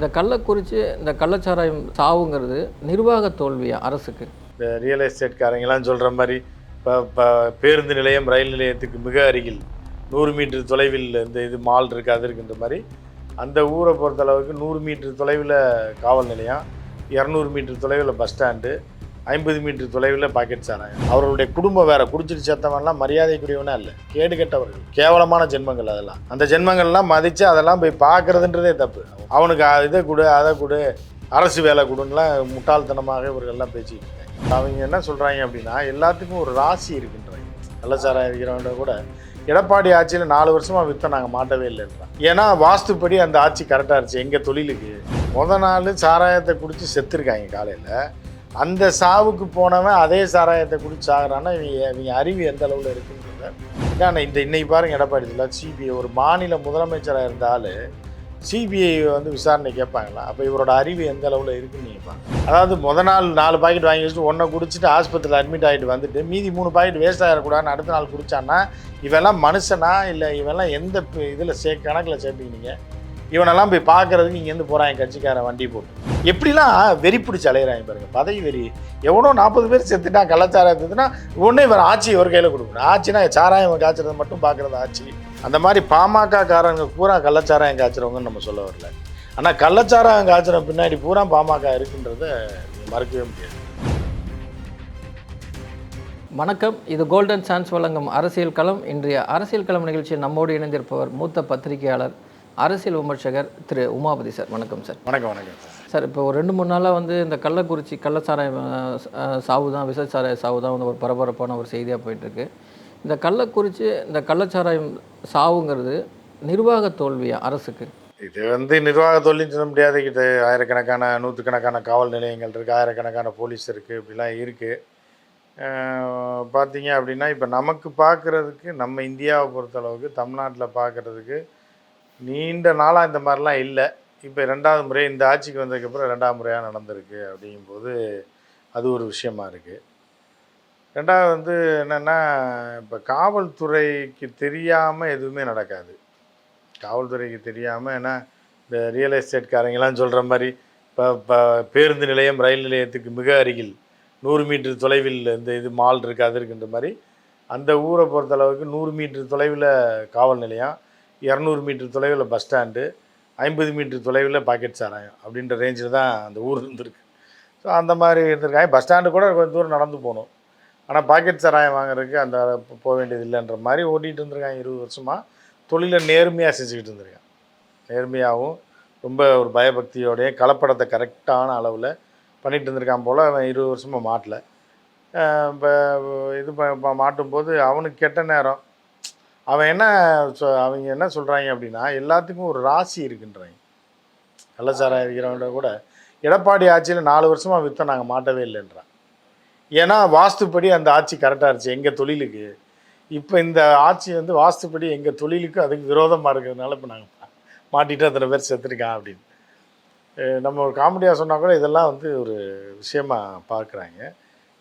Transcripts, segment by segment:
இந்த கள்ளக்குறிச்சி இந்த கள்ளச்சாராயம் சாவுங்கிறது நிர்வாக தோல்வியா அரசுக்கு? இந்த ரியல் எஸ்டேட்காரங்கெல்லாம் சொல்கிற மாதிரி இப்போ இப்போ பேருந்து நிலையம் ரயில் நிலையத்துக்கு மிக அருகில் நூறு மீட்டர் தொலைவில் இந்த இது மால் இருக்குது அது இருக்குன்ற மாதிரி அந்த ஊரை பொறுத்தளவுக்கு நூறு மீட்டர் தொலைவில் காவல் நிலையம் இரநூறு மீட்டர் தொலைவில் பஸ் ஸ்டாண்டு ஐம்பது மீட்டர் தொலைவில் பாக்கெட் சாராயம். அவர்களுடைய குடும்பம் வேற குடிச்சிட்டு செத்தவன்லாம் மரியாதைக்குரியவனா இல்லை. கேடு கெட்டவர்கள். கேவலமான ஜென்மங்கள் அதெல்லாம். அந்த ஜென்மங்கள்லாம் மதித்து அதெல்லாம் போய் பார்க்கறதுன்றதே தப்பு. அவனுக்கு இதை கொடு அதை கொடு அரசு வேலை கொடுன்னுலாம் முட்டாள்தனமாக இவர்கள்லாம் பேசிக்கிட்டு இருக்காங்க. அவங்க என்ன சொல்கிறாங்க அப்படின்னா எல்லாத்துக்கும் ஒரு ராசி இருக்குன்றாங்க கள்ளச்சாராயம் இருக்கிறவங்க கூட எடப்பாடி ஆட்சியில் நாலு வருஷமாக விற்ற நாங்கள் மாட்டவே இல்லைன்றான் ஏன்னா வாஸ்துப்படி அந்த ஆட்சி கரெக்டாக இருந்துச்சு. எங்கள் தொழிலுக்கு. முத நாள் சாராயத்தை குடித்து செத்துருக்காங்க காலையில். அந்த சாவுக்கு போனவன் அதே சாராயத்தை குடிச்சு ஆகிறான்னா இவங்க இவங்க அறிவு எந்த அளவில் இருக்குன்றத. ஏன்னா இந்த இன்னைக்கு பாருங்க எடப்பாடி இல்லை சிபிஐ ஒரு மாநில முதலமைச்சராக இருந்தால் சிபிஐ வந்து விசாரணை கேட்பாங்களா? அப்போ இவரோட அறிவு எந்த அளவில் இருக்குன்னு நீங்கள் அதாவது முத நாள் நாலு பாக்கெட் வாங்கி வச்சுட்டு ஒன்றை குடிச்சிட்டு ஆஸ்பத்திரியில் அட்மிட் ஆகிட்டு வந்துட்டு மீதி மூணு பாக்கெட் வேஸ்ட் ஆகிடக்கூடாதுன்னு அடுத்த நாள் குடித்தான்னா இவெல்லாம் மனுஷனா? இல்லை இவெல்லாம் எந்த இதில் சே கணக்கில் சேர்ப்பீங்க நீங்கள் இவனெல்லாம் போய் பார்க்கறதுக்கு இங்கேருந்து போகிறான் என் கட்சிக்காரன் வண்டி போட்டு. எப்படிலாம் வெறி பிடிச்சி அலையிறாங்க பாருங்க பதவி வெறி. எவனோ நாற்பது பேர் செத்துட்டான் கலாச்சாரம் இருந்ததுன்னா ஒன்று இவர் ஆட்சி இவர் கையில் கொடுக்கணும். ஆட்சினா சாராயம் காய்ச்சறது மட்டும் பார்க்குறது ஆட்சி. அந்த மாதிரி பாமக காரங்க பூரா கள்ளச்சாராயம் காய்ச்சறவங்கன்னு நம்ம சொல்ல வரல. ஆனால் கள்ளச்சாராயம் காய்ச்சற பின்னாடி பூரா பாமக இருக்குன்றத மறக்கவே முடியாது. வணக்கம். இது கோல்டன் சான்ஸ் வழங்கும் அரசியல் களம். இன்றைய அரசியல் களம் நிகழ்ச்சியில் நம்மோடு இணைந்திருப்பவர் மூத்த பத்திரிகையாளர் அரசியல் விமர்சகர் திரு உமாபதி சார். வணக்கம் சார். வணக்கம் வணக்கம் சார். இப்போ ஒரு ரெண்டு மூணு நாளாக வந்து இந்த கள்ளக்குறிச்சி கள்ளச்சாராயம் சாவு தான் விசச்சாராய சாவு தான் வந்து ஒரு பரபரப்பான ஒரு செய்தியாக போயிட்டுருக்கு. இந்த கள்ளக்குறிச்சி இந்த கள்ளச்சாராயம் சாவுங்கிறது நிர்வாக தோல்வியா அரசுக்கு? இது வந்து நிர்வாக தொழில் சொல்ல முடியாது. இது ஆயிரக்கணக்கான நூற்றுக்கணக்கான காவல் நிலையங்கள் இருக்குது ஆயிரக்கணக்கான போலீஸ் இருக்குது இப்படிலாம் இருக்குது பார்த்தீங்க அப்படின்னா இப்போ நமக்கு பார்க்குறதுக்கு நம்ம இந்தியாவை பொறுத்தளவுக்கு தமிழ்நாட்டில் பார்க்குறதுக்கு நீண்ட நாளாக இந்த மாதிரிலாம் இல்லை. இப்போ ரெண்டாவது முறை இந்த ஆட்சிக்கு வந்ததுக்கப்புறம் ரெண்டாவது முறையாக நடந்திருக்கு அப்படிங்கும்போது அது ஒரு விஷயமா இருக்குது ரெண்டாவது வந்து என்னென்னா இப்போ காவல்துறைக்கு தெரியாமல் எதுவுமே நடக்காது. காவல்துறைக்கு தெரியாமல் ஏன்னா இந்த ரியல் எஸ்டேட்காரங்கெல்லாம் சொல்கிற மாதிரி இப்போ இப்போ பேருந்து நிலையம் ரயில் நிலையத்துக்கு மிக அருகில் நூறு மீட்டர் தொலைவில் இந்த இது மால் இருக்குது அது இருக்குன்ற மாதிரி அந்த ஊரை பொறுத்தளவுக்கு நூறு மீட்டர் தொலைவில் காவல் நிலையம் இரநூறு மீட்டர் தொலைவில் பஸ் ஸ்டாண்டு ஐம்பது மீட்டர் தொலைவில் பாக்கெட் சாராயம் அப்படின்ற ரேஞ்சில் தான் அந்த ஊர் இருந்திருக்கு. ஸோ அந்த மாதிரி இருந்திருக்காங்க. பஸ் ஸ்டாண்டு கூட கொஞ்சம் தூரம் நடந்து போகணும். ஆனால் பாக்கெட் சாராயம் வாங்குறதுக்கு அந்த போக வேண்டியது இல்லைன்ற மாதிரி ஓட்டிகிட்டு இருந்திருக்காங்க. இருபது வருஷமாக தொழிலை நேர்மையாக செஞ்சுக்கிட்டு இருந்திருக்கான் நேர்மையாகவும் ரொம்ப ஒரு பயபக்தியோடைய கலப்படத்தை கரெக்டான அளவில் பண்ணிகிட்டு இருந்திருக்கான் போல் அவன் இருபது வருஷமாக மாட்டல. இப்போ இது ப- ப- மாட்டும்போது அவனுக்கு கெட்ட நேரம். அவன் என்ன சொ- அவங்க என்ன சொல்கிறாங்க அப்படின்னா எல்லாத்துக்கும் ஒரு ராசி இருக்குன்றாங்க கள்ளச்சாராயம் இருக்கிறவங்க கூட எடப்பாடி ஆட்சியில் நாலு வருஷமாக விற்ற நாங்கள் மாட்டவே இல்லைன்றான். ஏன்னா வாஸ்துப்படி அந்த ஆட்சி கரெக்டாக இருந்துச்சு எங்கள் தொழிலுக்கு. இப்போ இந்த ஆட்சி வந்து வாஸ்துப்படி எங்கள் தொழிலுக்கு அதுக்கு விரோதமாக இருக்கிறதுனால இப்போ நாங்கள் மாட்டிட்டு அத்தனை பேர் செத்துருக்கான் அப்படின்னு. நம்ம ஒரு காமெடியாக சொன்னால் கூட இதெல்லாம் வந்து ஒரு விஷயமா பார்க்குறாங்க.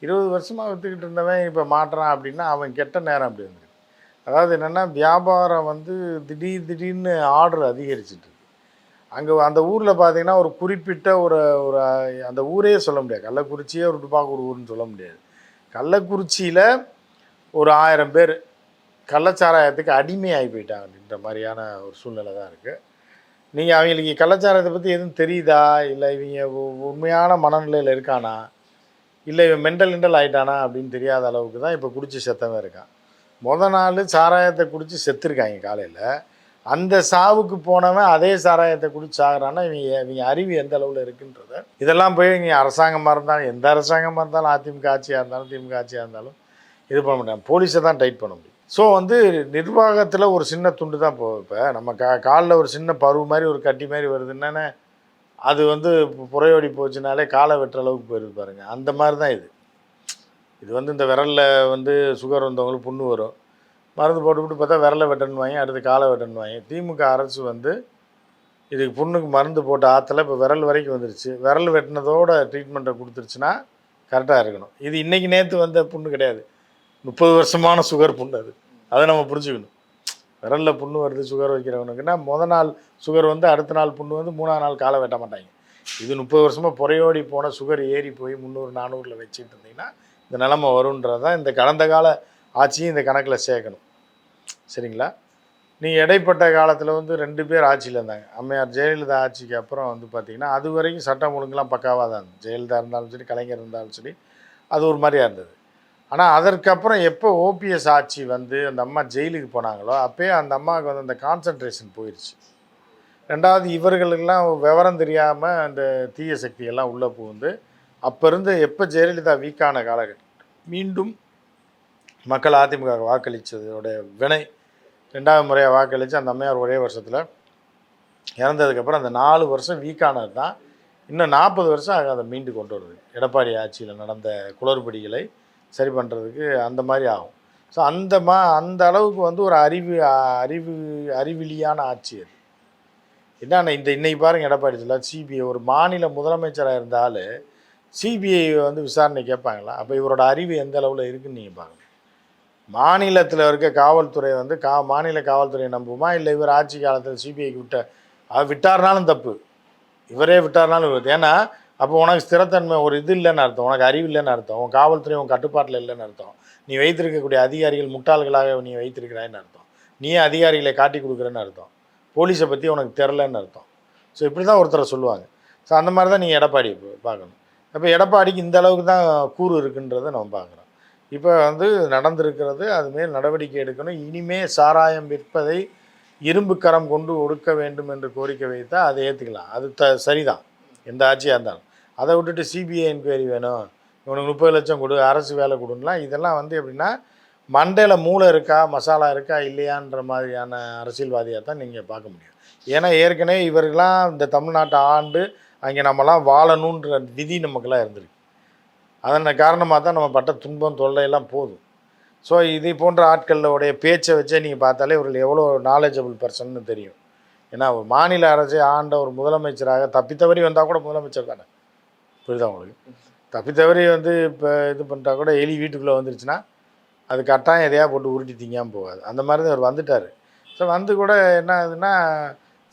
இருபது வருஷமாக விற்றுக்கிட்டு இருந்தவன் இப்போ மாட்டுறான் அப்படின்னா அவன் கெட்ட நேரம் அப்படி வந்துருக்கு அதாவது என்னென்னா வியாபாரம் வந்து திடீர் திடீர்னு ஆர்டர் அதிகரிச்சிட்டு அங்கே அந்த ஊரில் பார்த்தீங்கன்னா ஒரு குறிப்பிட்ட ஒரு ஒரு அந்த ஊரே சொல்ல முடியாது. கள்ளக்குறிச்சியே ஒரு டுபாக்கூர் ஊர்னு சொல்ல முடியாது. கள்ளக்குறிச்சியில் ஒரு ஆயிரம் பேர் கள்ளச்சாராயத்துக்கு அடிமையாகி போயிட்டாங்க அப்படின்ற மாதிரியான ஒரு சூழ்நிலை தான் இருக்குது நீங்கள் அவங்களுக்கு கள்ளச்சாரத்தை பற்றி எதுவும் தெரியுதா? இல்லை இவங்க உண்மையான மனநிலையில் இருக்கானா? இல்லை இவன் மெண்டல் இண்டல் ஆகிட்டானா அப்படின்னு தெரியாத அளவுக்கு தான் இப்போ குடிச்சு செத்தவன் இருக்கான். முத நாள் சாராயத்தை குடித்து செத்துருக்காங்க காலையில். அந்த சாவுக்கு போனவன் அதே சாராயத்தை குடிச்சு சாகுறான்னா இவங்க இவங்க அறிவு எந்த அளவில் இருக்குன்றத. இதெல்லாம் போய் இங்கே அரசாங்கமாக இருந்தாலும் எந்த அரசாங்கமாக இருந்தாலும் அதிமுக ஆட்சியாக இருந்தாலும் திமுக ஆட்சியாக இருந்தாலும் இது பண்ண முடியாது. போலீஸை தான் டைட் பண்ண முடியும். ஸோ வந்து நிர்வாகத்தில் ஒரு சின்ன துண்டு தான் போகும் இப்போ நம்ம கா காலில் ஒரு சின்ன பருவு மாதிரி ஒரு கட்டி மாதிரி வருதுன்னா அது வந்து புறையோடி போச்சுனாலே காலை வெட்டுற அளவுக்கு போயிருது பாருங்கள் அந்த மாதிரி தான் இது. இது வந்து இந்த விரலில் வந்து சுகர் வந்தவங்களுக்கு புண்ணு வரும். மருந்து போட்டுவிட்டு பார்த்தா விரலை வெட்டணுவாங்க அடுத்து காலை வெட்டணுவாங்க திமுக அரசு வந்து இதுக்கு புண்ணுக்கு மருந்து போட்ட ஆற்றுல இப்போ விரல் வரைக்கும் வந்துருச்சு. விரல் வெட்டினதோட ட்ரீட்மெண்ட்டை கொடுத்துருச்சுன்னா கரெக்டாக இருக்கணும். இது இன்றைக்கி நேற்று வந்த புண்ணு கிடையாது. முப்பது வருஷமான சுகர் புண்ணு அது. அதை நம்ம புரிஞ்சுக்கணும். விரலில் புண்ணு வருது சுகர் வைக்கிறவனுக்குன்னா முத நாள் சுகர் வந்து அடுத்த நாள் புண்ணு வந்து மூணாவது நாள் காலை வெட்ட மாட்டாங்க. இது முப்பது வருஷமாக புறையோடி போன சுகர் ஏறி போய் முந்நூறு நானூறில் வச்சுட்டு இருந்தீங்கன்னா இந்த நிலமை வரும்ன்றது தான் இந்த கடந்த கால ஆட்சியும் இந்த கணக்கில் சேர்க்கணும். சரிங்களா? நீங்கள் இடைப்பட்ட காலத்தில் வந்து ரெண்டு பேர் ஆட்சியில் இருந்தாங்க. அம்மையார் ஜெயலலிதா ஆட்சிக்கு அப்புறம் வந்து பார்த்திங்கன்னா அது வரைக்கும் சட்டம் ஒழுங்குலாம் பக்காவாக தான் இருந்தது. ஜெயலலிதா இருந்தாலும் சரி கலைஞர் இருந்தாலும் சரி அது ஒரு மாதிரியாக இருந்தது. ஆனால் அதற்கப்புறம் எப்போ ஓபிஎஸ் ஆட்சி வந்து அந்த அம்மா ஜெயிலுக்கு போனாங்களோ அப்போயே அந்த அம்மாவுக்கு வந்து அந்த கான்சன்ட்ரேஷன் போயிடுச்சு ரெண்டாவது இவர்களுக்கெல்லாம் விவரம் தெரியாமல் அந்த தீய சக்தியெல்லாம் உள்ளே புகுந்து அப்போ இருந்து எப்போ ஜெயலலிதா வீக்கான காலகட்டம்? மீண்டும் மக்கள் அதிமுக வாக்களித்ததோட வினை ரெண்டாவது முறையாக வாக்களித்து அந்த அம்மையார் ஒரே வருஷத்தில் இறந்ததுக்கப்புறம் அந்த நாலு வருஷம் வீக்கானது தான். இன்னும் நாற்பது வருஷம் ஆகும் அதை மீண்டு கொண்டு வருது. எடப்பாடி ஆட்சியில் நடந்த குளறுபடிகளை சரி பண்ணுறதுக்கு அந்த மாதிரி ஆகும். ஸோ அந்த மா அந்த அளவுக்கு வந்து ஒரு அறிவு அறிவு அறிவிலியான ஆட்சி அது. என்னன்னா இந்த இன்னைக்கு பாருங்க எடப்பாடி சிபிஐ ஒரு மாநில முதலமைச்சராக இருந்தாலும் சிபிஐ வந்து விசாரணை கேட்பாங்களா? அப்போ இவரோட அறிவு எந்த அளவில் இருக்குன்னு நீங்கள் பாருங்கள் மாநிலத்தில் இருக்க காவல்துறை வந்து கா மாநில காவல்துறையை நம்புமா? இல்லை இவர் ஆட்சி காலத்தில் சிபிஐக்கு விட்ட அது விட்டார்னாலும் தப்பு. இவரே விட்டார்னாலும் இவர் ஏன்னா அப்போ உனக்கு ஸ்திரத்தன்மை ஒரு இது இல்லைன்னு அர்த்தம். உனக்கு அறிவு இல்லைன்னு அர்த்தம். உன் காவல்துறை உன் கட்டுப்பாட்டில் இல்லைன்னு அர்த்தம். நீ வைத்திருக்கக்கூடிய அதிகாரிகள் முட்டாள்களாக நீ வைத்திருக்கிறாயின்னு அர்த்தம். நீயே அதிகாரிகளை காட்டி கொடுக்குறேன்னு அர்த்தம். போலீஸை பற்றி உனக்கு தெரிலன்னு அர்த்தம். ஸோ இப்படி தான் ஒருத்தரை சொல்லுவாங்க. ஸோ அந்த மாதிரி தான் நீங்கள் எடப்பாடி பார்க்கணும். அப்போ எடப்பாடிக்கு இந்த அளவுக்கு தான் கூறு இருக்குன்றதை நம்ம பார்க்குறோம் இப்போ வந்து நடந்திருக்கிறது அதுமாரி நடவடிக்கை எடுக்கணும். இனிமே சாராயம் விற்பதை இரும்பு கரம் கொண்டு ஒடுக்க வேண்டும் என்று கோரிக்கை வைத்தால் அதை ஏற்றுக்கலாம் அது த சரிதான். எந்த ஆட்சியாக இருந்தாலும். அதை விட்டுட்டு சிபிஐ என்கொயரி வேணும். இவனுக்கு முப்பது லட்சம் கொடு அரசு வேலை கொடுலாம் இதெல்லாம் வந்து எப்படின்னா மண்டையில் மூளை இருக்கா மசாலா இருக்கா இல்லையான்ற மாதிரியான அரசியல்வாதியாக தான் நீங்கள் பார்க்க முடியும். ஏன்னா ஏற்கனவே இவர்களாம் இந்த தமிழ்நாட்டை ஆண்டு அங்கே நம்மலாம் வாழணுன்ற விதி நமக்கெல்லாம் இருந்திருக்கு. அதன் காரணமாக தான் நம்ம பட்ட துன்பம் தொல்லையெல்லாம் போதும். ஸோ இதே போன்ற ஆட்களுடைய பேச்சை வச்சே நீங்கள் பார்த்தாலே இவர்கள் எவ்வளோ நாலேஜபிள் பர்சன்னு தெரியும். ஏன்னா ஒரு மாநில அரசை ஆண்ட ஒரு முதலமைச்சராக தப்பித்தவறி வந்தால் கூட முதலமைச்சர் தானே? புரியுதா உங்களுக்கு? தப்பித்தவறி வந்து இப்போ இது பண்ணிட்டா கூட எலி வீட்டுக்குள்ளே வந்துருச்சுன்னா அது கட்டாயம் எதையா போட்டு உருட்டி திங்காமல் போகாது. அந்த மாதிரி தான் அவர் வந்துட்டார். ஸோ வந்து கூட என்ன ஆகுதுன்னா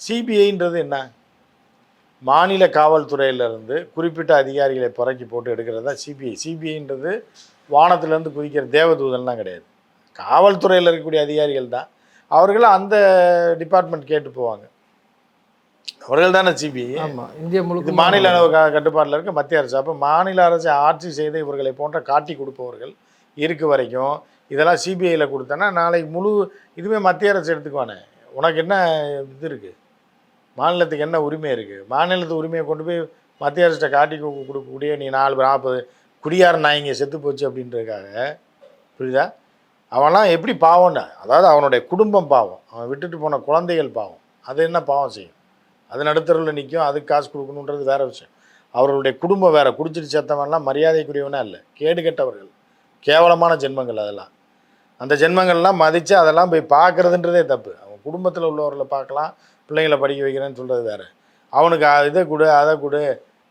சிபிஐன்றது என்ன? மாநில காவல்துறையிலேருந்து குறிப்பிட்ட அதிகாரிகளை புறக்கி போட்டு எடுக்கிறது தான் சிபிஐ. சிபிஐன்றது வானத்திலேருந்து குதிக்கிற தேவதூதன்லாம் கிடையாது. காவல்துறையில் இருக்கக்கூடிய அதிகாரிகள் தான். அவர்கள் அந்த டிபார்ட்மெண்ட் கேட்டு போவாங்க. அவர்கள் தானே சிபிஐ. ஆமாம் இந்திய முழுக்க மாநில அளவு க- கட்டுப்பாட்டில் இருக்க. மத்திய அரசு. அப்போ மாநில அரசை ஆட்சி செய்த இவர்களை போன்ற காட்டி கொடுப்பவர்கள் இருக்க வரைக்கும். இதெல்லாம் சிபிஐயில் கொடுத்தேன்னா நாளைக்கு முழு இதுவே மத்திய அரசு எடுத்துக்குவானே. உனக்கு என்ன இது இருக்குது மாநிலத்துக்கு என்ன உரிமை இருக்குது மாநிலத்து உரிமையை கொண்டு போய் மத்திய அரசிட்ட காட்டி கொடுக்கக்கூடிய நீ நாலு நாற்பது குடியார் நாய்ங்க செத்து போச்சு அப்படின்றதுக்காக புரியுதா? அவன்லாம் எப்படி பாவம்னா அதாவது அவனுடைய குடும்பம் பாவம். அவன் விட்டுட்டு போன குழந்தைகள் பாவம். அது என்ன பாவம் செய்யும்? அது நடுத்தருவில் நிற்கும் அதுக்கு காசு கொடுக்கணுன்றது வேற விஷயம். அவர்களுடைய குடும்பம் வேற குடிச்சிட்டு சேர்த்தவன்லாம் மரியாதைக்குரியவனா இல்லை. கேடு கெட்டவர்கள். கேவலமான ஜென்மங்கள் அதெல்லாம். அந்த ஜென்மங்கள்லாம் மதித்து அதெல்லாம் போய் பார்க்குறதுன்றதே தப்பு. அவன் குடும்பத்தில் உள்ளவர்களை பார்க்கலாம் பிள்ளைங்களை படிக்க வைக்கிறேன்னு சொல்கிறது வேறு. அவனுக்கு இதை கொடு அதை கொடு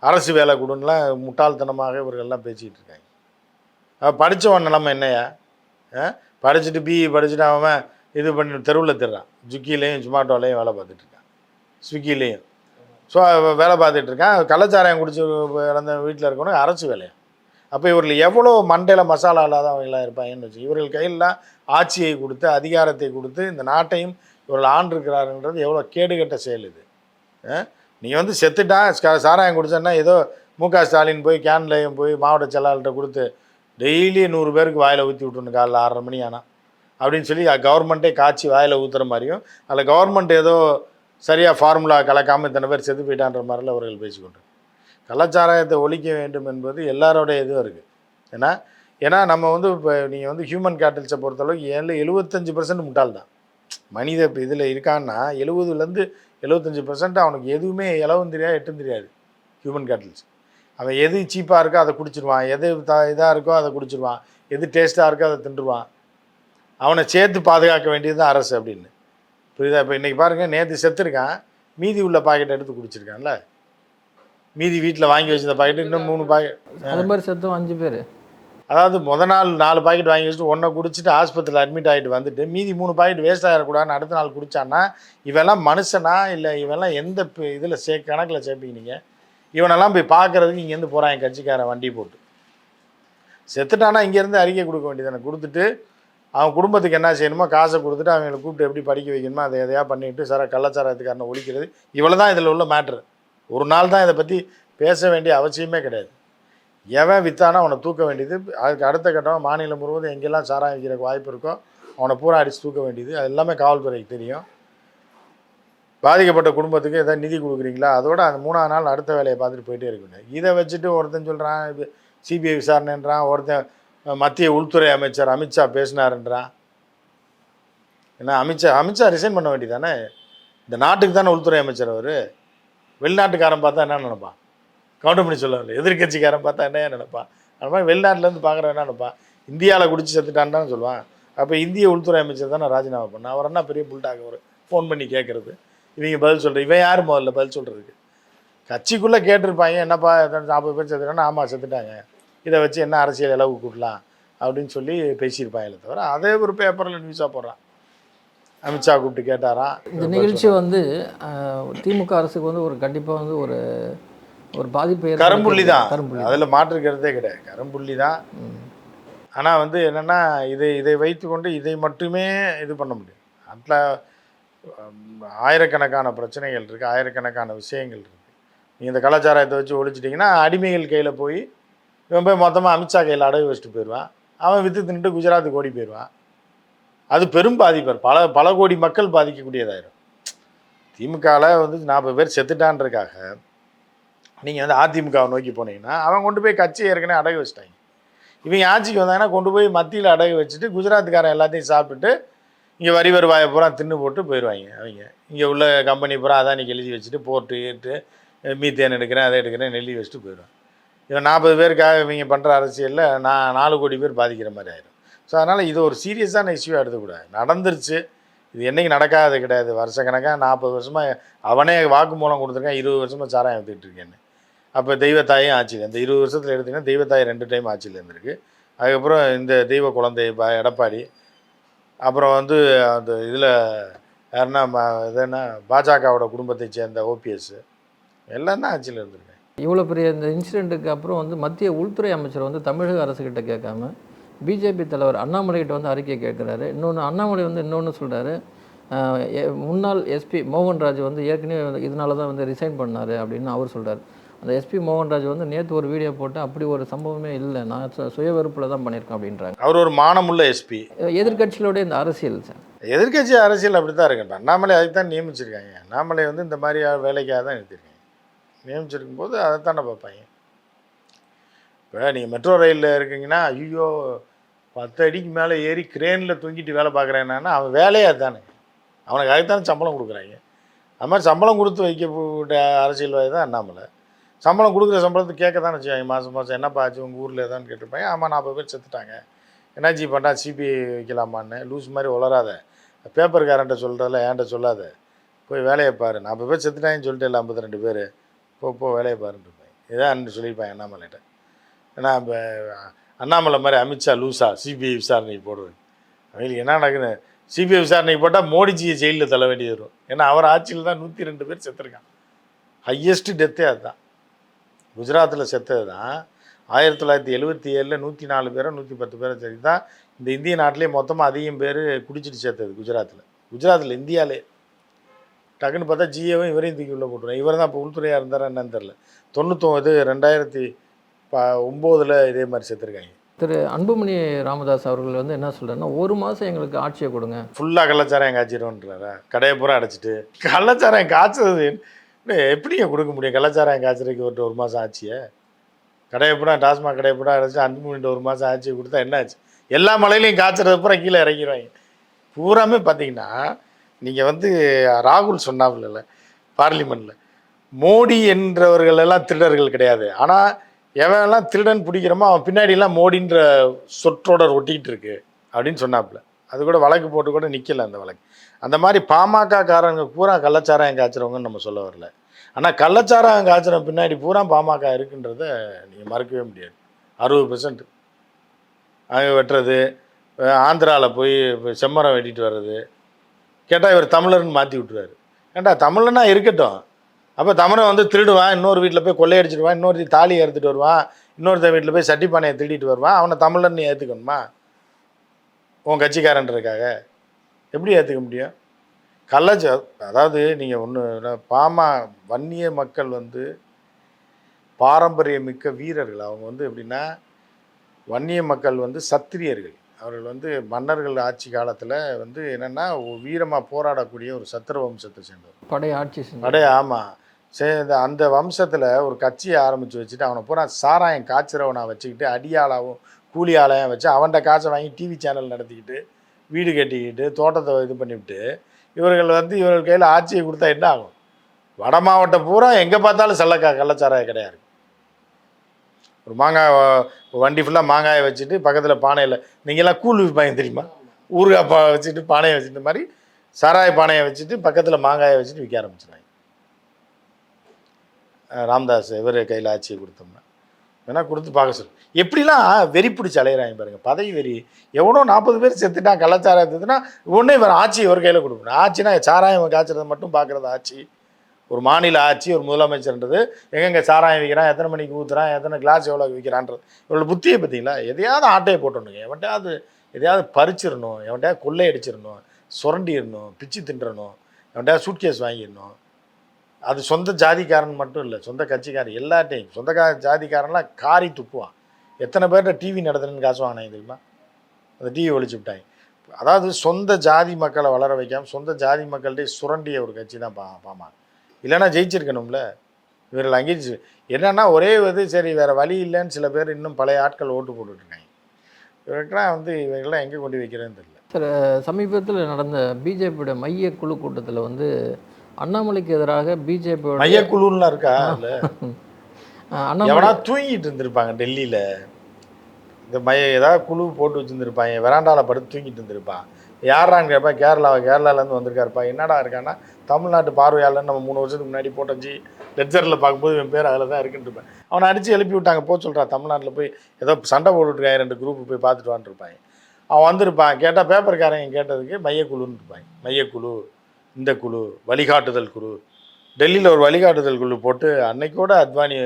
அரசு வேலை கொடுன்னுலாம் முட்டாள்தனமாக இவர்கள்லாம் பேசிக்கிட்டு இருக்காங்க. அவன் படித்தவன் நிலமை என்னையா ஆ? படிச்சுட்டு பிஇ படிச்சுட்டு அவன் இது பண்ணி தெருவில் திடுறான் ஜுக்கிலையும் ஜொமாட்டோலையும் வேலை பார்த்துட்டு இருக்கான். ஸ்விக்கிலையும் ஸோ வேலை பார்த்துட்ருக்கான் கள்ளச்சாராயம் குடிச்சு இறந்த வீட்டில் இருக்கவனுக்கு அரசு வேலையா? அப்போ இவர்கள் எவ்வளோ மண்டையில் மசாலா இல்லாத அவங்களாம் இருப்பாங்கன்னு வச்சு இவர்கள் கையிலாம் ஆட்சியை கொடுத்து அதிகாரத்தை கொடுத்து இந்த நாட்டையும் இவர்கள் ஆண்டிருக்கிறாருன்றது எவ்வளோ கேடுகட்ட செயல் இது. நீ வந்து செத்துட்டான் சாராயம் குடிச்சேன்னா ஏதோ மு க ஸ்டாலின் போய் கேன்லையும் போய் மாவட்ட செயலாளர்கிட்ட கொடுத்து டெய்லி நூறு பேருக்கு வாயில் ஊற்றி விட்டுணும் காலைல ஆறரை மணி ஆனால் அப்படின்னு சொல்லி கவர்மெண்ட்டே காய்ச்சி வாயில் ஊற்றுற மாதிரியும் அதில் கவர்மெண்ட் ஏதோ சரியாக ஃபார்முலா கலக்காமல் இத்தனை பேர் செத்து போயிட்டான்ற மாதிரிலாம் அவர்கள் பேசிக்கொண்டு. கள்ளச்சாராயத்தை ஒழிக்க வேண்டும் என்பது எல்லாரோடைய இதுவும் இருக்குது ஏன்னா ஏன்னா நம்ம வந்து இப்போ நீங்கள் வந்து ஹியூமன் கேட்டல்ஸை பொறுத்தளவுக்கு ஏழு எழுபத்தஞ்சு பர்சன்ட் முட்டாள் தான் மனித இப்போ இதில் இருக்கான்னா எழுபதுலேருந்து எழுபத்தஞ்சு பர்சன்ட் அவனுக்கு எதுவுமே இலவும் தெரியாது எட்டும் தெரியாது. ஹியூமன் கேட்டல்ஸ் அவன் எது சீப்பாக இருக்கோ அதை குடிச்சிருவான். எது த இதாக இருக்கோ அதை குடிச்சிருவான். எது டேஸ்ட்டாக இருக்கோ அதை தின்றுவான். அவனை சேர்த்து பாதுகாக்க வேண்டியது தான் அரசு அப்படின்னு. புரியுதா? இப்போ இன்றைக்கி பாருங்கள் நேற்று செத்துருக்கான் மீதி உள்ள பாக்கெட் எடுத்து குடிச்சிருக்கான்ல. மீதி வீட்டில் வாங்கி வச்சிருந்த பாக்கெட் இன்னும் மூணு பாக்கெட் அது மாதிரி செத்தோம் அஞ்சு பேர். அதாவது முத நாள் நாலு பாக்கெட் வாங்கி வச்சுட்டு ஒன்றை குடிச்சிட்டு ஆஸ்பத்திரியில் அட்மிட் ஆகிட்டு வந்துட்டு மீதி மூணு பாக்கெட் வேஸ்ட் ஆகிடக்கூடாதுன்னு அடுத்த நாள் குடிச்சான்னா இவெல்லாம் மனுஷனா? இல்லை இவெல்லாம் எந்த இதில் சே கணக்கில் சேர்ப்பீங்க நீங்கள் இவனெல்லாம் போய் பார்க்குறதுக்கு இங்கேருந்து போகிறான் என் கட்சிக்காரன் வண்டி போட்டு. செத்துட்டானா இங்கேருந்து அறிக்கை கொடுக்க வேண்டியதானே? கொடுத்துட்டு அவன் குடும்பத்துக்கு என்ன செய்யணுமோ காசை கொடுத்துட்டு அவங்களை கூப்பிட்டு எப்படி படிக்க வைக்கணுமோ அதை எதையா பண்ணிட்டு சார கள்ளச்சாரத்துக்காரனை ஒழிக்கிறது. இவ்வளோ தான் இதில் உள்ள மேட்ரு ஒரு நாள் தான் இதை பற்றி பேச வேண்டிய அவசியமே கிடையாது. எவன் வித்தானோ அவனை தூக்க வேண்டியது. அதுக்கு அடுத்த கட்டம் மாநிலம் முழுவதும் எங்கெல்லாம் சாராயம் வைக்கிறக்கு வாய்ப்பு இருக்கோ அவனை பூரா அடித்து தூக்க வேண்டியது. அது எல்லாமே காவல்துறைக்கு தெரியும். பாதிக்கப்பட்ட குடும்பத்துக்கு எதாவது நிதி கொடுக்குறீங்களா? அதோட அந்த மூணாவது நாள் அடுத்த வேலையை பார்த்துட்டு போயிட்டே இருக்கணும். இதை வச்சுட்டு ஒருத்தன் சொல்கிறான் இது சிபிஐ விசாரணைன்றான் ஒருத்தன் மத்திய உள்துறை அமைச்சர் அமித்ஷா பேசினாருன்றான். ஏன்னா அமித்ஷா அமித்ஷா ரிசைன் பண்ண வேண்டியதானே இந்த நாட்டுக்கு தானே உள்துறை அமைச்சர் அவர்? வெளிநாட்டுக்காரன் பார்த்தா என்ன நினைப்பான்? கவுண்டர் பண்ணி சொல்லவில்லை. எதிர்கட்சிக்காரன் பார்த்தா என்ன நினைப்பான்? அந்த மாதிரி வெளிநாட்டிலேருந்து பார்க்குறவன் என்ன நினைப்பான்? இந்தியாவில் குடிச்சு செத்துட்டான்னு சொல்லுவான். அப்போ இந்திய உள்துறை அமைச்சர் தானே ராஜினாமா பண்ணேன் அவர் என்ன பெரிய புல்டாக அவர்? ஃபோன் பண்ணி கேட்குறது இவங்க பதில் சொல்கிற இவன் யார் முதல்ல பதில் சொல்கிறதுக்கு கட்சிக்குள்ளே கேட்டிருப்பாங்க என்னப்பா நாற்பது பேர் செத்துட்டாங்கன்னா ஆமாம் செத்துட்டாங்க. இதை வச்சு என்ன அரசியல் இலவு கூட்டலாம்? அப்படின்னு சொல்லி பேசியிருப்பாங்களே தவிர அதே ஒரு பேப்பரில் நியூஸாக போடுறான். அமித்ஷா கூப்பிட்டு கேட்டாராம். இந்த நிகழ்ச்சி வந்து திமுக அரசுக்கு வந்து ஒரு கண்டிப்பாக வந்து ஒரு ஒரு பாதிப்பு கரும்புள்ளி தான் கரும்புள்ளி அதில் மாற்றுக்கிறதே கிடையாது. கரும்புள்ளி தான். ஆனால் வந்து என்னென்னா இதை இதை வைத்துக்கொண்டு இதை மட்டுமே இது பண்ண முடியும். அதில் ஆயிரக்கணக்கான பிரச்சனைகள் இருக்குது ஆயிரக்கணக்கான விஷயங்கள் இருக்குது நீங்கள் இந்த கலாச்சாரத்தை வச்சு ஒழிச்சிட்டிங்கன்னா அடிமைகள் கையில் போய் இவன் போய் மொத்தமாக அமித்ஷா கையில் அடகு வச்சுட்டு போயிடுவான் அவன் விற்று தின்னுட்டு குஜராத்துக்கு ஓடி போயிடுவான் அது பெரும் பாதிப்பார் பல பல கோடி மக்கள் பாதிக்கக்கூடியதாயிரும். திமுகவில் வந்து நாற்பது பேர் செத்துட்டான்றதுக்காக நீங்கள் வந்து அதிமுகவை நோக்கி போனீங்கன்னா அவன் கொண்டு போய் கட்சியை ஏற்கனவே அடகு வச்சிட்டாங்க. இவங்க ஆட்சிக்கு வந்தாங்கன்னா கொண்டு போய் மத்தியில் அடகு வச்சுட்டு குஜராத்துக்காரன் எல்லாத்தையும் சாப்பிட்டுட்டு இங்கே வரி வருவாயை பூரா தின்னு போட்டு போயிடுவாங்க அவங்க. இங்கே உள்ள கம்பெனி பூரா அதானிக்கு எழுதி வச்சுட்டு போர்ட்டு ஏட்டு மீத்தேன் எடுக்கிறேன் அதை எடுக்கிறேன் எழுதி வச்சுட்டு போயிடுவான் இவன் நாற்பது பேருக்காக இவங்க பண்ணுற அரசியலில் நான் நாலு கோடி பேர் பாதிக்கிற மாதிரி ஆயிடும் ஸோ அதனால் இது ஒரு சீரியஸான இஷ்யூவாக எடுத்துக்கூடாது. நடந்துருச்சு. இது என்றைக்கு நடக்காது கிடையாது. வருஷக்கணக்காக நாற்பது வருஷமாக அவனே வாக்கு மூலம் கொடுத்துருக்கான் இருபது வருஷமாக சாராயம் எடுத்துக்கிட்டு இருக்கேன்னு. அப்போ தெய்வத்தாயும் ஆட்சியில் இந்த இருபது வருஷத்தில் எடுத்திங்கன்னா தெய்வத்தாய் ரெண்டு டைம் ஆட்சியில் இருந்திருக்கு. அதுக்கப்புறம் இந்த தெய்வ குழந்தை ப எடப்பாடி அப்புறம் வந்து அந்த இதில் யாருன்னா ம- இது என்ன பாஜகவோட குடும்பத்தை சேர்ந்த ஓபிஎஸ் எல்லாம் தான் ஆட்சியில் இருந்திருக்காங்க. இவ்வளோ பெரிய இந்த இன்சிடெண்ட்டுக்கு அப்புறம் வந்து மத்திய உள்துறை அமைச்சர் வந்து தமிழக அரசுக்கிட்ட கேட்காம பிஜேபி தலைவர் அண்ணாமலை கிட்ட வந்து அறிக்கை கேட்குறாரு. இன்னொன்று அண்ணாமலை வந்து இன்னொன்று சொல்கிறாரு முன்னாள் எஸ்பி மோகன்ராஜ் வந்து ஏற்கனவே இதனால தான் வந்து ரிசைன் பண்ணார் அப்படின்னு அவர் சொல்கிறார் அந்த எஸ்பி மோகன்ராஜ் வந்து நேற்று ஒரு வீடியோ போட்டு அப்படி ஒரு சம்பவமே இல்லை. நான் சுய வெறுப்பில் தான் பண்ணியிருக்கேன் அப்படின்றாங்க. அவர் ஒரு மானமுள்ள எஸ்பி எதிர்க்கட்சிகளோட இந்த அரசியல் சார். எதிர்க்கட்சி அரசியல் அப்படி தான் இருக்கு அண்ணாமலை அதுக்கு தான் நியமிச்சிருக்காங்க. அண்ணாமலை வந்து இந்த மாதிரி வேலைக்காக தான் நிறுத்திருக்காங்க. நியமிச்சிருக்கும் போது அதை தானே பார்ப்பாங்க. இப்போ நீங்கள் மெட்ரோ ரயிலில் இருக்கீங்கன்னா ஐயோ பத்து அடிக்கு மேலே ஏறி கிரேனில் தூங்கிட்டு வேலை பார்க்குறேன்னா அவன் வேலையே அதுதானே அவனுக்கு அதுதானே சம்பளம் கொடுக்குறாங்க. அது மாதிரி சம்பளம் கொடுத்து வைக்கப்பட்ட அரசியல்வாதி தான் அண்ணாமலை. சம்பளம் கொடுக்குற சம்பளத்தை கேட்க தானே செய்வாங்க மாதம் மாதம் என்னப்பா ஆச்சு? உங்கள் ஊரில் ஏதான்னு கேட்டிருப்பாங்க ஆமாம் நாற்பது பேர் செத்துட்டாங்க. என்னாச்சு பண்ணா சிபிஐ வைக்கலாமான்னு? லூஸ் மாதிரி உளராத பேப்பர்காரன்ட்ட சொல்கிறதில்ல என்கிட்ட சொல்லாத. போய் வேலையை பாரு. நாற்பது பேர் செத்துட்டாங்கன்னு சொல்லிட்டு இல்லை ஐம்பத்தி ரெண்டு பேர். போ போ வேலையை பாருன்னு இதான் சொல்லியிருப்பாங்க அண்ணாமலைகிட்ட. ஏன்னா இப்போ அண்ணாமலை மாதிரி அமித்ஷா லூஸா சிபிஐ விசாரணைக்கு போடுவேன் அவங்களுக்கு என்ன நடக்குது? சிபிஐ விசாரணைக்கு போட்டால் மோடிஜியை ஜெயிலில் தள்ள வேண்டியது வரும். ஏன்னா அவர் ஆட்சியில் தான் நூற்றி ரெண்டு பேர் செத்துருக்கான் ஹையஸ்ட் டெத்தே அதுதான். குஜராத்தில் செத்தது தான் ஆயிரத்தி தொள்ளாயிரத்தி எழுபத்தி ஏழில் நூற்றி நாலு பேரோ நூற்றி பத்து பேரோ சரி தான் இந்த இந்திய நாட்டிலே மொத்தமாக அதிகம் பேர் குடிச்சிட்டு சேர்த்தது குஜராத்தில். குஜராத்தில் இந்தியாவிலே டக்குன்னு பார்த்தா ஜிஏவும் இவரையும் தூக்கி உள்ள போட்டுருவேன் இவர் தான் இப்போ உள்துறையாக இருந்தாரா என்னன்னு தெரில தொண்ணூத்தொம்பது ரெண்டாயிரத்தி ப ஒம்போதில் இதே மாதிரி செத்துருக்காங்க. திரு அன்புமணி ராமதாஸ் அவர்கள் வந்து என்ன சொல்றாருன்னா ஒரு மாதம் எங்களுக்கு ஆட்சியை கொடுங்க. ஃபுல்லாக கள்ளச்சாராயம் காய்ச்சிடுவோன்றாரா? கடையை பூரா அடைச்சிட்டு. கள்ளச்சாராயம் காய்ச்சது எப்படிங்க கொடுக்க முடியும்? கலாச்சாரம் காய்ச்சறதுக்கு ஒரு ஒரு மாதம் ஆச்சியே கடையை பூரா டாஸ்மாக் கடையை பூரா அஞ்சு மூணு ஒரு மாதம் ஆச்சு கொடுத்தா என்ன ஆச்சு? எல்லா மலையிலையும் காய்ச்சறது அப்புறம் கீழே இறங்கிடுவாங்க பூராமே பார்த்தீங்கன்னா நீங்கள் வந்து ராகுல் சொன்னாப்புல பார்லிமெண்ட்டில் மோடி என்றவர்கள் எல்லாம் திருடர்கள் கிடையாது. ஆனால் எவன்லாம் திருடன் பிடிக்கிறோமோ அவன் பின்னாடிலாம் மோடின்ற சொற்றொடர் ஒட்டிக்கிட்டு இருக்கு அப்படின்னு சொன்னாப்புல. அது கூட வழக்கு போட்டு கூட நிற்கல அந்த வழக்கு. அந்த மாதிரி பாமக காரங்க பூரா கள்ளச்சாராயம் காய்ச்சறவங்கன்னு நம்ம சொல்ல வரல. ஆனால் கள்ளச்சாராயம் காய்ச்சற பின்னாடி பூரா பாமக இருக்குன்றத நீங்கள் மறக்கவே முடியாது. அறுபது பெர்சன்ட் அங்கே வெட்டுறது ஆந்திராவில் போய் செம்மரம் வெட்டிட்டு வர்றது. கேட்டால் இவர் தமிழர்னு மாற்றி விட்டுருவார். ஏண்டா தமிழனா இருக்கட்டும். அப்போ தமிழன் வந்து திருடுவான் இன்னொரு வீட்டில் போய் கொள்ளையடிச்சிடுவான் இன்னொரு தாலி எடுத்துகிட்டு வருவான் இன்னொருத்தன் வீட்டில் போய் சட்டி பானையை திருடிட்டு வருவான். அவனை தமிழன் நீ ஏற்றுக்கணுமா உன் கட்சிக்காரன்றதுக்காக. எப்படி ஏற்றுக்க முடியும்? கள்ளச்ச அதாவது நீங்கள் ஒன்று பாமா வன்னிய மக்கள் வந்து பாரம்பரியமிக்க வீரர்கள். அவங்க வந்து எப்படின்னா வன்னிய மக்கள் வந்து சத்திரியர்கள். அவர்கள் வந்து மன்னர்கள் ஆட்சி காலத்தில் வந்து என்னென்னா வீரமாக போராடக்கூடிய ஒரு சத்திர வம்சத்தை சேர்ந்தவர் படை ஆட்சி அடே ஆமாம் இந்த அந்த வம்சத்தில் ஒரு கட்சியை ஆரம்பித்து வச்சுட்டு அவனை பூரா சாராயம் காய்ச்சறவனை வச்சுக்கிட்டு அடியாளாவும் கூலி ஆளையும் வச்சு அவன்கிட்ட காசை வாங்கி டிவி சேனல் நடத்திக்கிட்டு வீடு கட்டிக்கிட்டு தோட்டத்தை இது பண்ணிவிட்டு இவர்கள் வந்து இவர்கள் கையில் ஆட்சியை கொடுத்தா என்ன ஆகும்? வட மாவட்டம் பூரா எங்கே பார்த்தாலும் செல்லக்கா கள்ளச்சாராய கிடையாது ஒரு மாங்காய் வண்டி ஃபுல்லாக மாங்காயை வச்சுட்டு பக்கத்தில் பானையில் நீங்களாம் கூழ் விற்பாங்க தெரியுமா? ஊறுகாய் பா வச்சுட்டு பானையை வச்சுட்டு மாதிரி சாராய பானையை வச்சுட்டு பக்கத்தில் மாங்காயை வச்சுட்டு விற்க ஆரம்பிச்சிட்டாங்க ராம்தாஸ் இவர் கையில் ஆட்சியை கொடுத்தோம்னா. வேணால் கொடுத்து பார்க்க சொல்லு. எப்படிலாம் வெறி பிடிச்சி அலையிறாங்க பாருங்க. பதவி வெறி எவனோ நாற்பது பேர் செத்துட்டான் கலாச்சாரம் இருந்ததுன்னா ஒன்றே இவர் ஆட்சி இவர் கையில் கொடுக்கணும். ஆட்சினா சாராயம் காய்ச்சறதை மட்டும் பார்க்குறது ஆட்சி. ஒரு மாநில ஆட்சி ஒரு முதலமைச்சர்ன்றது. எங்கெங்கே சாராயம் விற்கிறான் எத்தனை மணிக்கு ஊற்றுறான் எத்தனை கிளாஸ் எவ்வளோ விற்கிறான்றது இவ்வளோ புத்தியை பார்த்தீங்களா? எதையாவது ஆட்டையை போட்டணுங்க எவன்ட்டையாவது எதையாவது பறிச்சிடணும் எவன்ட்டையாவது கொள்ளையடிச்சிடணும் சுரண்டிடணும் பிச்சு தின்றணும் எவன்ட்டையாவது சூட்கேஸ் வாங்கிடணும். அது சொந்த ஜாதிக்காரன் மட்டும் இல்லை சொந்த கட்சிக்காரன் எல்லாத்தையும் சொந்த கா ஜாதிக்காரன்லாம் காரி துப்புவான். எத்தனை பேர்கிட்ட டிவி நடத்துறேன்னு காசு வாங்கினேன் தெரியுமா? அந்த டிவி ஒழிச்சு விட்டாங்க. அதாவது சொந்த ஜாதி மக்களை வளர வைக்காமல் சொந்த ஜாதி மக்கள்கிட்டே சுரண்டிய ஒரு கட்சி தான் பா பாமா இல்லைன்னா ஜெயிச்சிருக்கணும்ல? இவர்கள் அங்கீகரிச்சு என்னன்னா ஒரே இது சரி வேறு வழி இல்லைன்னு சில பேர் இன்னும் பழைய ஆட்கள் ஓட்டு போட்டுட்ருக்காங்க இவருக்கெல்லாம் வந்து இவர்கள்லாம் எங்கே கொண்டு வைக்கிறேன்னு தெரியல. சார் சமீபத்தில் நடந்த பிஜேபியோட மைய குழு கூட்டத்தில் வந்து அண்ணாமலைக்கு எதிராக பிஜேபியோட மையக்குழுலாம் இருக்கா? இல்லை. அண்ணாமலை தூங்கிட்டு இருந்திருப்பாங்க டெல்லியில். இந்த மைய ஏதாவது குழு போட்டு வச்சுருந்துருப்பாங்க. வெராண்டாவில் படுத்து தூங்கிட்டு இருந்திருப்பான். யாரான்னு கேட்பா கேரளா கேரளாலேருந்து வந்திருக்காருப்பா. என்னடா இருக்கான்னா தமிழ்நாட்டு பார்வையாளர்னு நம்ம மூணு வருஷத்துக்கு முன்னாடி போட்டச்சு. லெட்ஜரில் பார்க்கும்போது என் பேர் அதில் தான் இருக்குன்னு இருப்பேன். அவனை அடித்து எழுப்பி விட்டாங்க. போக சொல்கிறா தமிழ்நாட்டில் போய் ஏதோ சண்டை போட்டுருக்காங்க ரெண்டு குரூப் போய் பார்த்துட்டு வான்னு இருப்பாங்க அவன் வந்திருப்பான். கேட்டால் பேப்பர்காரங்க கேட்டதுக்கு மையக்குழுன்னு இருப்பாங்க மையக்குழு. இந்த குழு வழிகாட்டுதல் குழு. டெல்லியில் ஒரு வழிகாட்டுதல் குழு போட்டு அன்னைக்கோட அத்வானி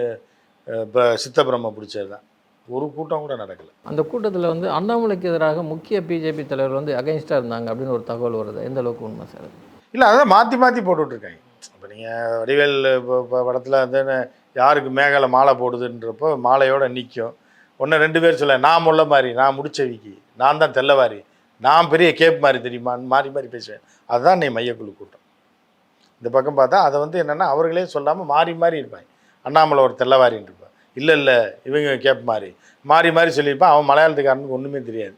இப்போ சித்தபிரம்ம பிடிச்சது தான். ஒரு கூட்டம் கூட நடக்கலை. அந்த கூட்டத்தில் வந்து அண்ணாமலைக்கு எதிராக முக்கிய பிஜேபி தலைவர் வந்து அகைன்ஸ்டாக இருந்தாங்க அப்படின்னு ஒரு தகவல் வருது. எந்த அளவுக்கு உண்மை சார்? இல்லை அதான் மாற்றி மாற்றி போட்டுட்ருக்காங்க இப்போ நீங்கள் வடிவேல் படத்தில் வந்து யாருக்கு மேகலை மாலை போடுதுன்றப்போ மாலையோட நிற்கும் ஒன்று ரெண்டு பேர் சொல்ல நான் முள்ள மாதிரி நான் முடிச்சவிக்கி நான் தான் தெல்லவாரி நான் பெரிய கேப் மாதிரி தெரியுமான்னு மாறி மாறி பேசுவேன். அதுதான் நீ மையக்குழு கூட்டம். இந்த பக்கம் பார்த்தா அதை வந்து என்னென்னா அவர்களே சொல்லாமல் மாறி மாறி இருப்பாங்க. அண்ணாமலை ஒரு தெல்லவாரின்னு இருப்பான் இல்லை இல்லை இவங்க கேப் மாறி. மாறி மாறி சொல்லியிருப்பான். அவன் மலையாளத்துக்காரனுக்கு ஒன்றுமே தெரியாது.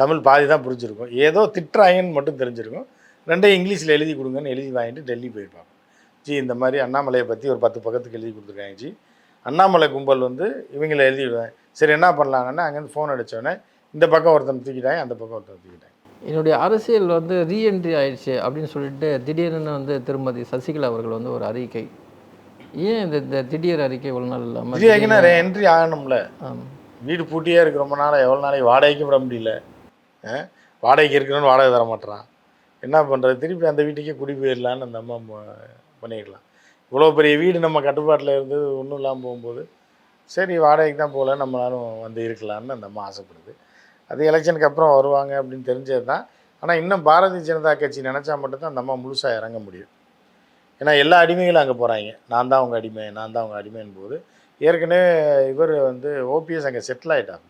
தமிழ் பாதி தான் புரிஞ்சிருக்கும். ஏதோ திட்டுறாங்கன்னு மட்டும் தெரிஞ்சிருக்கும். ரெண்டையும் இங்கிலீஷில் எழுதி கொடுங்கன்னு எழுதி வாங்கிட்டு டெல்லி போயிருப்பாங்க. ஜி இந்த மாதிரி அண்ணாமலையை பற்றி ஒரு பத்து பக்கத்துக்கு எழுதி கொடுத்துருக்காங்க ஜி. அண்ணாமலை கும்பல் வந்து இவங்களை எழுதி விடுவேன் சரி என்ன பண்ணலாங்கன்னா அங்கேருந்து ஃபோன் அடித்தோடனே இந்த பக்கம் ஒருத்தன் தூக்கிட்டாங்க அந்த பக்கம் ஒருத்தன் தூக்கிட்டாங்க. என்னுடைய அரசியல் வந்து ரீஎன்ட்ரி ஆயிடுச்சு அப்படின்னு சொல்லிட்டு திடீர்னு வந்து திருமதி சசிகலா அவர்கள் வந்து ஒரு அறிக்கை. ஏன் இந்த இந்த திடீர் அறிக்கை இவ்வளோ நாள் இல்லாமல் என்ட்ரி ஆகணும்ல? வீடு பூட்டியே இருக்கு ரொம்ப நாள் எவ்வளோ நாளைக்கு வாடகைக்கு விட முடியல? வாடகைக்கு இருக்கணும்னு வாடகை தர மாட்றான். என்ன பண்ணுறது திருப்பி அந்த வீட்டுக்கே குடி போயிடலான்னு அந்த அம்மா பண்ணிக்கலாம் இவ்வளோ பெரிய வீடு நம்ம கட்டுப்பாட்டில் இருந்து ஒன்றும் இல்லாமல் போகும்போது சரி வாடகைக்கு தான் போகல நம்மளாலும் வந்து இருக்கலாம்னு அந்த அம்மா ஆசைப்படுது. அது எலெக்ஷனுக்கு அப்புறம் வருவாங்க அப்படின்னு தெரிஞ்சது தான். ஆனால் இன்னும் பாரதிய ஜனதா கட்சி நினச்சா மட்டும்தான் அந்த அம்மா முழுசாக இறங்க முடியும். ஏன்னா எல்லா அடிமைகளும் அங்கே போகிறாங்க நான் தான் அவங்க அடிமை நான் தான் அவங்க அடிமைன்னு போது ஏற்கனவே இவர் வந்து ஓபிஎஸ் அங்கே செட்டில் ஆகிட்டாங்க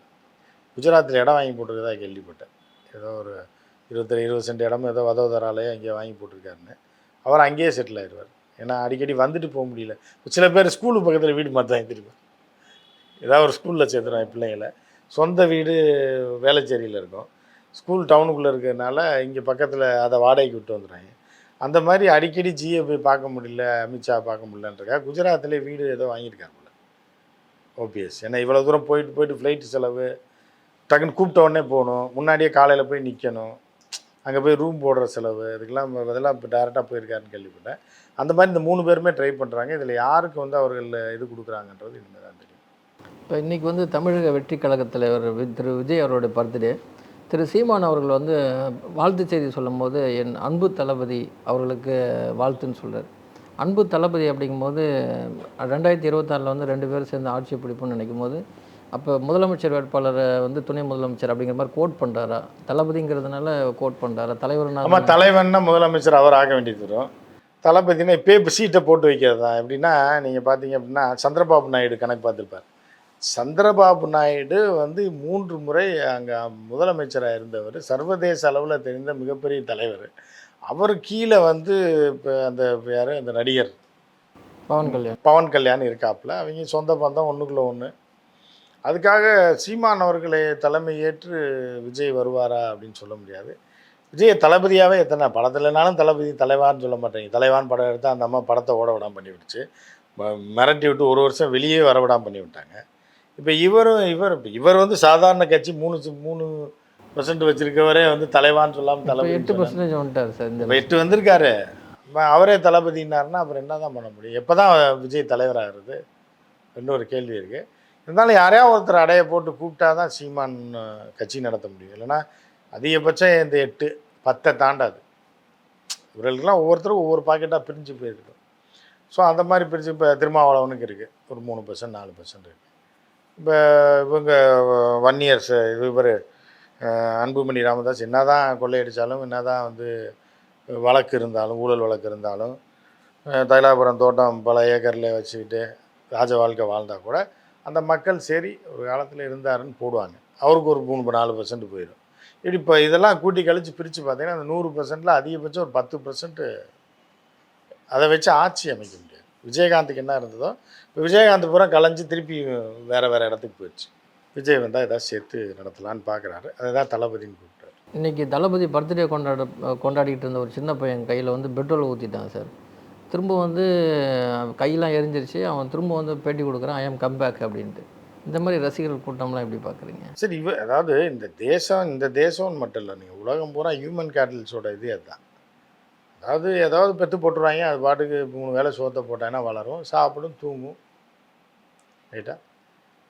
குஜராத்தில் இடம் வாங்கி போட்டிருக்கதா கேள்விப்பட்டேன். ஏதோ ஒரு இருபத்தி இருபது சென்ட் இடமும் ஏதோ வதோதராலே அங்கேயே வாங்கி போட்டிருக்காருன்னு. அவர் அங்கேயே செட்டில் ஆயிடுவார் ஏன்னா அடிக்கடி வந்துட்டு போக முடியல. சில பேர் ஸ்கூலு பக்கத்தில் வீடு மாற்றாங்க திரும்ப ஏதாவது ஒரு ஸ்கூலில் சேர்த்துருவேன் பிள்ளைங்கள. சொந்த வீடு வேளச்சேரியில் இருக்கும். ஸ்கூல் டவுனுக்குள்ளே இருக்கிறதுனால இங்கே பக்கத்தில் அதை வாடகைக்கு விட்டு வந்துடுறாங்க. அந்த மாதிரி அடிக்கடி ஜியை போய் பார்க்க முடியல அமித்ஷா பார்க்க முடியலன்றக்கா குஜராத்லேயே வீடு ஏதோ வாங்கியிருக்காரு ஓபிஎஸ். ஏன்னா இவ்வளோ தூரம் போயிட்டு போயிட்டு ஃப்ளைட்டு செலவு. டக்குன்னு கூப்பிட்ட உடனே போகணும். முன்னாடியே காலையில் போய் நிற்கணும் அங்கே போய் ரூம் போடுற செலவு. இதுக்கெல்லாம் இதெல்லாம் இப்போ டேரெக்டாக போயிருக்காருன்னு கேள்விப்பட்டேன். அந்த மாதிரி இந்த மூணு பேருமே ட்ரை பண்ணுறாங்க இதில் யாருக்கு வந்து அவர்கள் இது கொடுக்குறாங்கன்றது இனிமேல் தான் தெரியும். இப்போ இன்றைக்கி வந்து தமிழக வெற்றி கழகத் தலைவர் வி- திரு விஜய் அவருடைய பர்த்டே. திரு சீமான் அவர்கள் வந்து வாழ்த்து செய்தி சொல்லும்போது என் அன்பு தளபதி அவர்களுக்கு வாழ்த்துன்னு சொல்கிறார் அன்பு தளபதி அப்படிங்கும்போது ரெண்டாயிரத்தி இருபத்தாறில் வந்து ரெண்டு பேரும் சேர்ந்து ஆட்சி பிடிப்புன்னு நினைக்கும் போது அப்போ முதலமைச்சர் வேட்பாளரை வந்து துணை முதலமைச்சர் அப்படிங்கிற மாதிரி கோட் பண்ணுறாரா தளபதிங்கிறதுனால கோட் பண்ணுறாரா தலைவர்னா ஆமாம் தலைவன்னா முதலமைச்சர் அவர் ஆக வேண்டியது வரும். தளபதினா இப்போயே இப்போ சீட்டை போட்டு வைக்கிறது? தான் எப்படின்னா நீங்கள் பார்த்தீங்க அப்படின்னா சந்திரபாபு நாயுடு கணக்கு பார்த்துருப்பார். சந்திரபாபு நாயுடு வந்து மூன்று முறை அங்கே முதலமைச்சராக இருந்தவர். சர்வதேச அளவில் தெரிந்த மிகப்பெரிய தலைவர். அவர் கீழே வந்து இப்போ அந்த யார்? அந்த நடிகர். பவன் கல்யாண். பவன் கல்யாண் இருக்காப்புல. அவங்க சொந்த பந்தம் ஒன்றுக்குள்ள ஒன்று அதுக்காக சீமான் அவர்களை தலைமை ஏற்று விஜய் வருவாரா அப்படின்னு சொல்ல முடியாது. விஜய் தளபதியாகவே எத்தனை? படத்துலனாலும் தளபதி தலைவான்னு சொல்ல மாட்டேங்க. தலைவான் படம் எடுத்து அந்த அம்மா படத்தை ஓட விடாம பண்ணி விடுச்சு ம- மிரட்டி விட்டு ஒரு வருஷம் வெளியே வர விடாம பண்ணி விட்டாங்க இப்போ இவரும் இவர் இப்ப இவர் வந்து சாதாரண கட்சி மூணு மூணு பர்சன்ட் வச்சிருக்கவரே வந்து தலைவான்னு சொல்லாமல் தளபதி எட்டு பர்சன்டேஜ் வந்துட்டார் சார் இந்த எட்டு வந்திருக்காரு. அவரே தளபதினாருன்னா அப்புறம் என்ன தான் பண்ண முடியும்? எப்போ தான் விஜய் தலைவராகிறது? இன்னொரு கேள்வி இருக்குது இருந்தாலும் யாரையா ஒருத்தர் அடைய போட்டு கூப்பிட்டா தான் சீமான் கட்சி நடத்த முடியும். இல்லைன்னா அதிகபட்சம் இந்த எட்டு பத்தை தாண்டாது. இவர்களுக்கெல்லாம் ஒவ்வொருத்தரும் ஒவ்வொரு பாக்கெட்டாக பிரிஞ்சு போயிருக்கும். ஸோ அந்த மாதிரி பிரிஞ்சு இப்போ திருமாவளவனுக்கு இருக்குது ஒரு மூணு பர்சன்ட் நாலு பர்சன்ட் இருக்குது இப்போ இவங்க ஒன் இயர்ஸ் இது இவர் அன்புமணி ராமதாஸ் என்ன தான் கொள்ளையடித்தாலும் என்ன தான் வந்து வழக்கு இருந்தாலும் ஊழல் வழக்கு இருந்தாலும் தைலாபுரம் தோட்டம் பல ஏக்கரில் வச்சுக்கிட்டு ராஜ வாழ்க்கை வாழ்ந்தால் கூட அந்த மக்கள் சரி ஒரு காலத்தில் இருந்தாருன்னு போடுவாங்க. அவருக்கு ஒரு மூணு நாலு பர்சன்ட் போயிடும். இப்படி இப்போ இதெல்லாம் கூட்டி கழிச்சு பிரித்து பார்த்தீங்கன்னா அந்த நூறு பர்சன்ட்டில் அதிகபட்சம் ஒரு பத்து பர்சன்ட்டு அதை வச்சு ஆட்சி அமைக்க முடியும். விஜயகாந்துக்கு என்ன இருந்ததோ இப்போ விஜயகாந்த் பூரா கலைஞ்சு திருப்பி வேறு வேறு இடத்துக்கு போயிடுச்சு. விஜய் வந்தால் ஏதாவது சேர்த்து நடத்தலான்னு பார்க்குறாரு அதுதான் தளபதின்னு கூப்பிட்டாரு இன்னைக்கு தளபதி பர்த்டே கொண்டாட கொண்டாடிட்டு இருந்த ஒரு சின்ன பையன் கையில் வந்து பெட்ரோல் ஊற்றிட்டான் சார். திரும்ப வந்து கையெல்லாம் எரிஞ்சிருச்சு. அவன் திரும்ப வந்து பேட்டி கொடுக்குறான் ஐ எம் கம் பேக் அப்படின்ட்டு. இந்த மாதிரி ரசிகர்கள் கூட்டம்லாம் எப்படி பார்க்குறீங்க சரி இவ அதாவது இந்த தேசம் இந்த தேசம்னு மட்டும் இல்லை நீங்கள் உலகம் பூரா ஹியூமன் கேட்டல்ஸோட இது அதுதான். அதாவது ஏதாவது பெற்று போட்டுருவாங்க. அது பாட்டுக்கு மூணு வேளை சோத்தை போட்டாங்கன்னா வளரும். சாப்பிடும் தூங்கும். ரைட்டா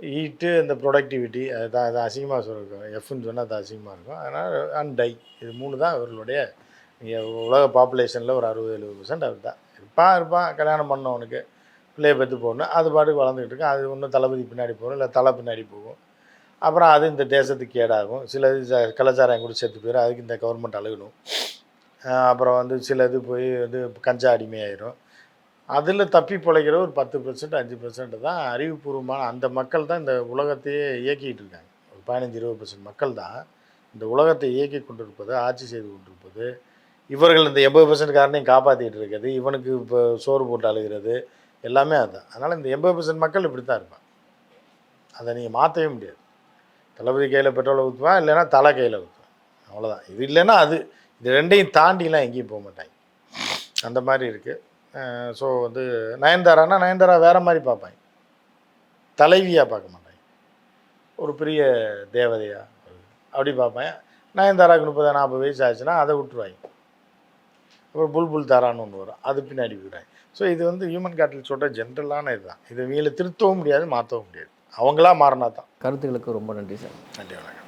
ஈட்டு இந்த ப்ரொடக்டிவிட்டி அதுதான் அது அசிங்கமாக சொல்லியிருக்கோம் எஃப்னு சொன்னால் அது அசிங்கமாக இருக்கும். அதனால் அண்ட் டை இது மூணு தான் இவர்களுடைய இங்கே உலக பாப்புலேஷனில் ஒரு அறுபது எழுபது பர்சன்ட் அவர் தான். இருப்பான் இருப்பான். கல்யாணம் பண்ணவனுக்கு பிள்ளையை பெற்று போகணும் அது பாட்டுக்கு வளர்ந்துக்கிட்டு இருக்கும். அது ஒன்றும் தளபதி பின்னாடி போகும் இல்லை தலை பின்னாடி போகும். அப்புறம் அது இந்த தேசத்துக்கு கேடாகும். சில இது கலாச்சாரம் கூட சேர்த்து போயிடும் அதுக்கு இந்த கவர்மெண்ட் அழுகணும். அப்புறம் வந்து சில இது போய் வந்து கஞ்சா அடிமையாயிரும். அதில் தப்பி பிழைக்கிற ஒரு பத்து பர்சன்ட் அஞ்சு பர்சன்ட் தான் அறிவுபூர்வமான அந்த மக்கள் தான் இந்த உலகத்தையே இயக்கிகிட்டு இருக்காங்க. ஒரு பதினஞ்சு இருபது பர்சன்ட் மக்கள் தான் இந்த உலகத்தை இயக்கி கொண்டிருப்பது ஆட்சி செய்து கொண்டிருப்பது. இவர்கள் இந்த எண்பது பர்சன்ட் காரணையும் காப்பாற்றிட்டு இருக்கிறது இவனுக்கு இப்போ சோறு போட்டு அழுகிறது எல்லாமே அதுதான் அதனால் இந்த எண்பது பர்சன்ட் மக்கள் இப்படி தான் இருப்பான் அதை நீங்கள் மாற்றவே முடியாது. தளபதி கையில் பெட்ரோலை ஊற்றுவான் இல்லைன்னா தலை கையில் ஊற்றுவான் அவ்வளோதான் இது இல்லைன்னா அது இது ரெண்டையும் தாண்டிலாம் எங்கேயும் போக மாட்டாங்க. அந்த மாதிரி இருக்குது ஸோ வந்து நயன்தாரானா நயன்தாரா வேறு மாதிரி பார்ப்பாங்க. தலைவியாக பார்க்க மாட்டாங்க. ஒரு பெரிய தேவதையா அப்படி பார்ப்பேன் நயன்தாராக்கு முப்பது நாற்பது வயசு ஆச்சுன்னா அதை விட்டுருவாங்க. அப்புறம் புல்புல் தாரான்னு ஒன்று வரும். அது பின்னாடி விடுறாங்க. ஸோ இது வந்து ஹியூமன் கேட்டல் சொல்கிற ஜென்ரலான இதுதான். இதை இவங்களை திருத்தவும் முடியாது மாற்றவும் முடியாது. அவங்களா மாறினா தான். கருத்துக்களுக்கு ரொம்ப நன்றி சார். நன்றி வணக்கம்.